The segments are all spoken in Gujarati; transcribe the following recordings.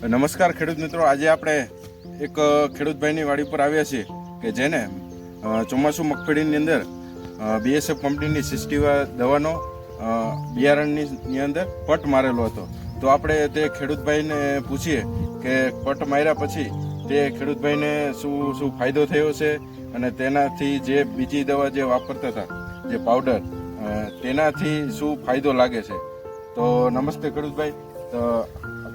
નમસ્કાર ખેડૂત મિત્રો. આજે આપણે એક ખેડૂતભાઈની વાડી પર આવ્યા છીએ કે જેને ચોમાસું મગફળીની અંદર બીએસએફ કંપનીની સિસ્ટીવા દવાનો બિયારણની અંદર પટ મારેલો હતો. તો આપણે તે ખેડૂતભાઈને પૂછીએ કે પટ માર્યા પછી તે ખેડૂતભાઈને શું શું ફાયદો થયો છે અને તેનાથી જે બીજી દવા જે વાપરતા હતા, જે પાવડર તેનાથી શું ફાયદો લાગે છે? તો નમસ્તે ખેડૂતભાઈ. તો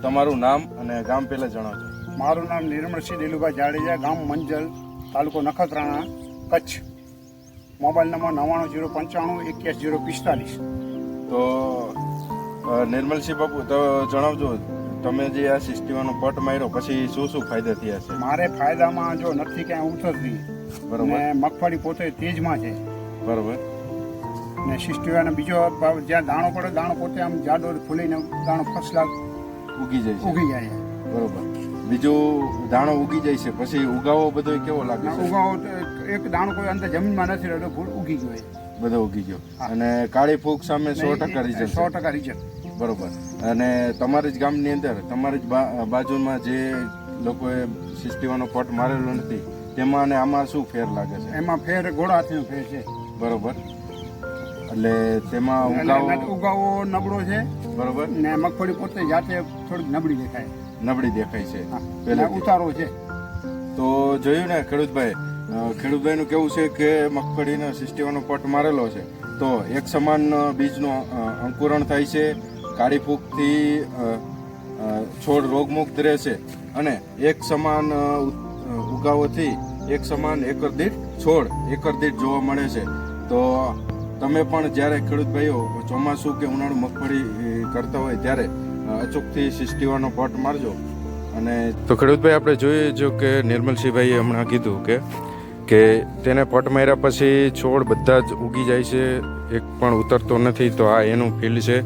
તમારું નામ અને ગામ પહેલા જણાવજો. મારું નામ નિર્મળસિંહ દિલુભાઈ જાડેજા ગામ મંજલ તાલુકો નખત્રાણા કચ્છ. મોબાઈલ નંબર નવ્વાણું જીરો પંચાણું એક્યાસી જીરો પિસ્તાલીસ. તો નિર્મલસિંહ બાપુ તો જણાવજો તમે જે આ સિસ્ટીવાનો પટ માર્યો પછી શું શું ફાયદા થયા છે? મારે ફાયદામાં જો નથી ક્યાંય ઉતરતી બરોબર. મગફળી પોતે તેજમાં છે. બરોબર. ને સિસ્ટીવાનો બીજો જ્યાં દાણો પડે દાણો પોતે આમ જાડો ફૂલીને દાણો ફસલા ઉગી જાય છે. ઉગી જાય છે. બરોબર. બીજું દાણો ઉગી જાય છે. પછી ઉગાવો બધો કેવો લાગે છે? ઉગાવો એક દાણો કોઈ અંદર જમીનમાં નથી રહેતો ફૂલ ઉગી ગયો બધો ઉગી ગયો. અને કાળી ફૂગ સામે સો ટકા રીઝન સો ટકા રીઝન બરોબર. અને તમારી જ ગામની અંદર તમારી જ બાજુમાં જે લોકોએ સિસ્ટીવાનો પટ મારેલો નથી તેમાં અને આમાં શું ફેર લાગે છે? એમાં ફેર ઘોડા હાથીનો ફેર છે. બરોબર. એટલે તેમાં ઉગાવો ઉગાવો નબળો છે. બરોબર? ને મગફળી પોતે જાતે થોડીક નબળી દેખાય. નબળી દેખાય છે. પેલા ઉતારો છે. તો જોયું ને ખેડૂતભાઈ ખેડૂતભાઈનું કેવું છે કે મગફળીનો સિસ્ટમનો પટ મારેલો છે. તો એક સમાન બીજનો અંકુરણ થાય છે કાળી ફૂગથી છોડ રોગમુક્ત રહે છે અને એક સમાન ઉગાવોથી એક સમાન એકર દીઠ છોડ એકર દીઠ જોવા મળે છે. તો તમે પણ જ્યારે ખેડૂત ભાઈઓ ચોમાસું કે ઉનાળુ મગફળી કરતા હોય ત્યારે અચૂકથી સિસ્ટીવાનો પટ મારજો. અને તો ખેડૂતભાઈ, આપણે જોઈએ જો કે નિર્મલસિંહભાઈએ હમણાં કીધું કે કે તેને પટ માર્યા પછી છોડ બધા જ ઉગી જાય છે, એક પણ ઉતરતો નથી, તો આ એનું ફીલ્ડ છે.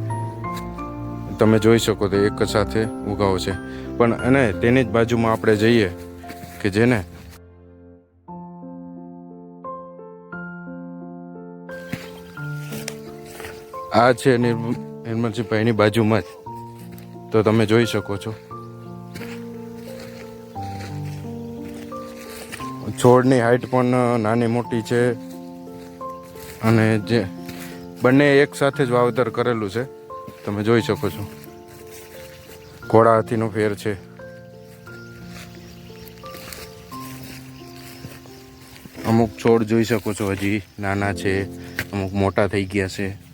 તમે જોઈ શકો તો એક સાથે ઉગાવો છે. પણ અને તેની જ બાજુમાં આપણે જઈએ કે જેને આ છે નિર્મ- નિર્મલસિંહભાઈની બાજુમાં જ. તો તમે જોઈ શકો છો. છોડની હાઈટ પણ નાની મોટી છે. અને જે, બંને એક સાથે જ વાવેતર કરેલું છે. તમે જોઈ શકો છો. ઘોડા હાથીનો ફેર છે. અમુક છોડ જોઈ શકો છો, હજી નાના છે. અમુક મોટા થઈ ગયા છે.